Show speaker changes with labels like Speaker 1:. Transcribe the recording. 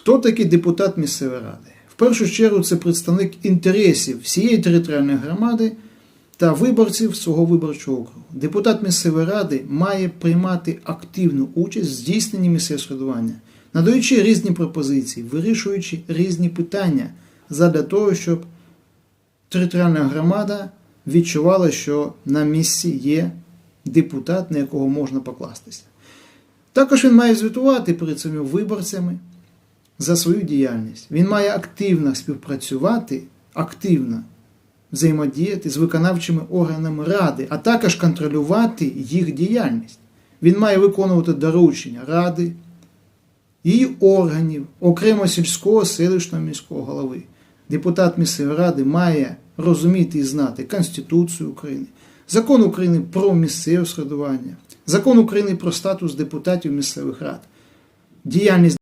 Speaker 1: Хто такий депутат місцевої ради? В першу чергу це представник інтересів всієї територіальної громади та виборців свого виборчого округу. Депутат місцевої ради має приймати активну участь в здійсненні місцевого самоврядування, надаючи різні пропозиції, вирішуючи різні питання задля того, щоб територіальна громада відчувала, що на місці є депутат, на якого можна покластися. Також він має звітувати перед своїми виборцями за свою діяльність. Він має активно співпрацювати, активно взаємодіяти з виконавчими органами ради, а також контролювати їх діяльність. Він має виконувати доручення ради, її органів, окремо сільського, селищного міського голови. Депутат місцевої ради має розуміти і знати Конституцію України, закон України про місцеве самоврядування, закон України про статус депутатів місцевих рад, діяльність